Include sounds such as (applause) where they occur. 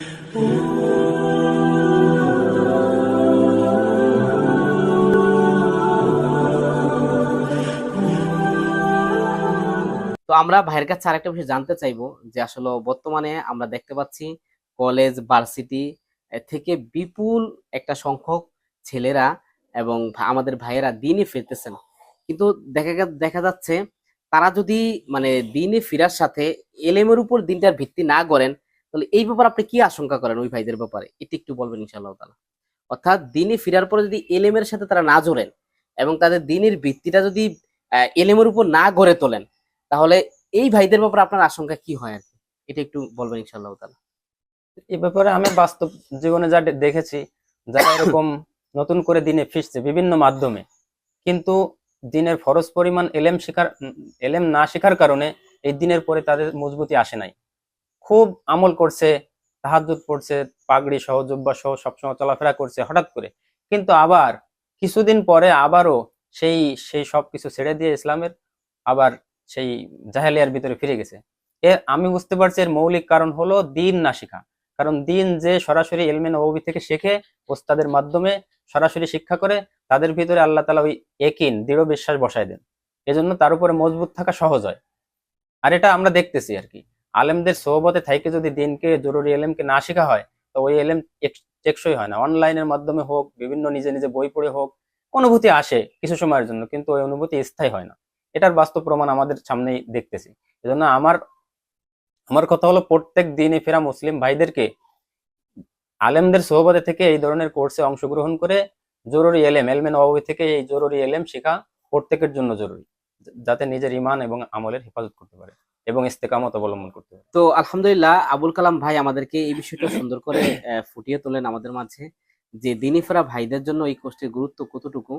তো আমরা ভাইয়ের কাছে আরেকটা বিষয় জানতে চাইব যে আসলে বর্তমানে আমরা দেখতে পাচ্ছি কলেজ, ভার্সিটি থেকে বিপুল একটা সংখ্যক ছেলেরা এবং আমাদের ভাইয়েরা দিনই ফিরতেছেন। কিন্তু দেখা দেখা যাচ্ছে তারা যদি মানে দিনে ফিরার সাথে এলেমের উপর দিনটার ভিত্তি না করেন তাহলে এই ব্যাপারে আপনি কি আশঙ্কা করেন ওই ভাইদের ব্যাপারে? এটি একটু বলবেন ইনশাআল্লাহ অর্থাৎ দিনে ফিরার পরে যদি এলেমের সাথে তারা না জোড়েন এবং তাদের দিনের ভিত্তিটা যদি এলেমের উপর না গড়ে তোলেন তাহলে এই ভাইদের ব্যাপারে আপনার আশঙ্কা কি হয় আর কি? এটা একটু বলবেন ইনশাআল্লাহ এই ব্যাপারে আমি বাস্তব জীবনে যা দেখেছি যারা এরকম (coughs) নতুন করে দিনে ফিরছে বিভিন্ন মাধ্যমে কিন্তু দিনের ফরজ পরিমাণ এলেম উম, এলেম না শেখার কারণে এই দিনের পরে তাদের মজবুতি আসে নাই। খুব আমল করছে, তাহাজ্জুদ পড়ছে, পাগড়ি সহ, জুব্বা সহ, সবসময় চলাফেরা করছে হঠাৎ করে। কিন্তু আবার কিছুদিন পরে আবারও সেই সেই সব কিছু ছেড়ে দিয়ে ইসলামের আবার সেই জাহেলিয়ার ভিতরে ফিরে গেছে। এর আমি বুঝতে পারছি এর মৌলিক কারণ হলো দিন না শেখা। কারণ দিন যে সরাসরি এলমেন নবী থেকে শেখে, ওস্তাদের মাধ্যমে সরাসরি শিক্ষা করে, তাদের ভিতরে আল্লাহ তালা ওই একিন দৃঢ় বিশ্বাস বসায় দেন। এজন্য তার উপরে মজবুত থাকা সহজ হয়। আর এটা আমরা দেখতেছি আর কি। আলেমদের সোহবতে থাইকে যদি দিনকে জরুরি এলেমকে না শেখা হয়, তো ওই এলেম টেকসই হয় না। অনলাইনের মাধ্যমে হোক, বিভিন্ন নিজে নিজে বই পড়ে হোক, অনুভূতি আসে কিছু সময়ের জন্য, কিন্তু ওই অনুভূতি স্থায়ী হয় না। এটার বাস্তব প্রমাণ আমাদের সামনেই দেখতেছি। এজন্য আমার আমার কথা হলো প্রত্যেক দিনই ফেরা মুসলিম ভাইদেরকে আলেমদের সোহবতে থেকে এই ধরনের কোর্সে অংশগ্রহণ করে জরুরি এলেম এলমেন নবাবী থেকে এই জরুরি এলেম শেখা প্রত্যেকের জন্য জরুরি। যাতে নিজের ইমান এবং আমলের হেফাজত করতে পারে। এবং ইস্তেকামত অবলম্বন করতে হবে। তো আলহামদুলিল্লাহ আবুল কালাম ভাই আমাদেরকে এই বিষয়টা সুন্দর করে ফুটিয়ে তোলেন আমাদের মাঝে যে দিনী ফেরা ভাইদের জন্য এই কোর্সটির গুরুত্ব কতটুকু।